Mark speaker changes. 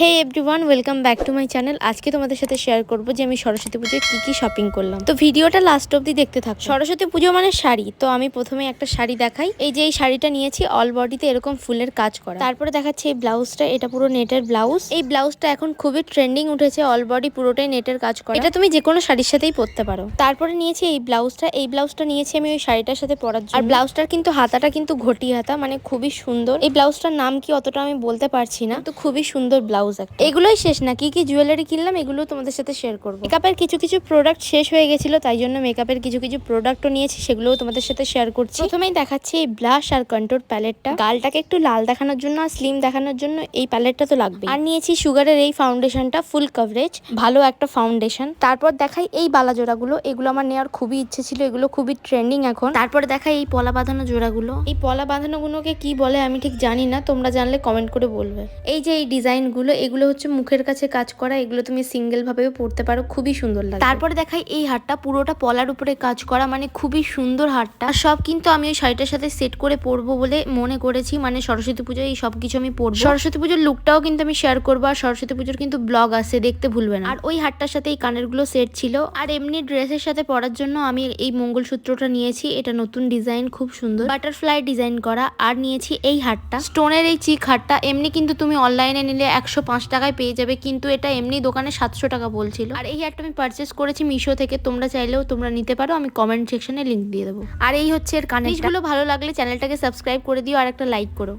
Speaker 1: Hey everyone welcome back to my channel আজকে তোমাদের সাথে শেয়ার করব যে আমি সরস্বতী পুজোয় কী কী শপিং করলাম। তো ভিডিওটা লাস্ট অবধি দেখতে থাকো। সরস্বতী পুজো মানে শাড়ি। তো আমি প্রথমে একটা শাড়ি দেখাই। এই যে এই শাড়িটা নিয়েছি অল বডিতে এরকম ফুলের কাজ করা। তারপরে দেখাচ্ছি এই ব্লাউজটা এটা পুরো নেটের ব্লাউজ এই ব্লাউজটা এখন খুবই ট্রেন্ডিং উঠেছে অল বডি পুরোটাই নেটের কাজ করা। এটা তুমি যে কোনো শাড়ির সাথেই পরতে পারো। তারপরে নিয়েছি এই ব্লাউজটা এই ব্লাউজটা নিয়েছি আমি ওই শাড়িটার সাথে পরার জন্য। আর ব্লাউজটার কিন্তু হাতাটা কিন্তু ঘটি হাতা মানে খুবই সুন্দর। এই ব্লাউজটার নাম কি অতটা আমি বলতে পারছি না। তো খুবই সুন্দর ব্লাউজ একটা। এগুলোই শেষ না। কি কি জুয়েলারি কিনলাম, এগুলো তোমাদের সাথে শেয়ার করব। মেকআপের কিছু কিছু প্রোডাক্ট শেষ হয়ে গেছিল, তাই জন্য মেকআপের কিছু কিছু প্রোডাক্টও নিয়েছি, সেগুলোও তোমাদের সাথে শেয়ার করছি। প্রথমেই দেখাচ্ছি এই ব্লাশ আর কন্ট্রোল প্যালেটটা গালটাকে একটু লাল দেখানোর জন্য আর স্লিম দেখানোর জন্য এই প্যালেটটা তো লাগবে। আর নিয়েছি সুগারের এই ফাউন্ডেশনটা ফুল কভারেজ ভালো একটা ফাউন্ডেশন তারপর দেখাই এই বালা জোড়াগুলো এগুলো আমার নেওয়ার খুবই ইচ্ছে ছিল, এগুলো খুবই ট্রেন্ডিং এখন। তারপর দেখাই এই পলা বাঁধানো জোড়াগুলো। এই পলা বাঁধানো গুলোকে কি বলে আমি ঠিক জানি না, তোমরা জানলে কমেন্ট করে বলবে। এই যে এই ডিজাইনগুলো এগুলো হচ্ছে মুখের কাছে কাজ করা এগুলো তুমি সিঙ্গেল ভাবেও পড়তে পারো খুবই সুন্দর লাগে তারপরে দেখাই এই হারটা পুরোটা পলার উপরে কাজ করা মানে খুবই সুন্দর হারটা। সব কিন্তু আমি ওই শাড়িটার সাথে সেট করে পরবো বলে মনে করেছি মানে সরস্বতী পুজোয় এই সব কিছু আমি পরবো। সরস্বতী পুজোর লুকটাও কিন্তু আমি শেয়ার করব আর সরস্বতী পুজোর কিন্তু ব্লগ আছে দেখতে ভুলবে না। আর ওই হারটার সাথে এই কানেরগুলো সেট ছিল। আর এমনি ড্রেসের সাথে পরার জন্য আমি এই মঙ্গলসূত্রটা নিয়েছি এটা নতুন ডিজাইন খুব সুন্দর। বাটারফ্লাই ডিজাইন করা আর নিয়েছি এই হারটা। স্টোনের এই চিক হারটা এমনি কিন্তু তুমি অনলাইনে নিলে একশো পাঁচ টাকায় পেয়ে যাবে, কিন্তু এটা এমনি দোকানে সাতশো টাকা বলছিল। আর এই হেয়ারটা আমি পারচেস করেছি মিশো থেকে, তোমরা চাইলেও তোমরা নিতে পারো, আমি কমেন্ট সেকশনে লিঙ্ক দিয়ে দেবো। আর এই হচ্ছে এর কানেরগুলো ভালো লাগলে চ্যানেলটাকে সাবস্ক্রাইব করে দিও, আর একটা লাইক করো।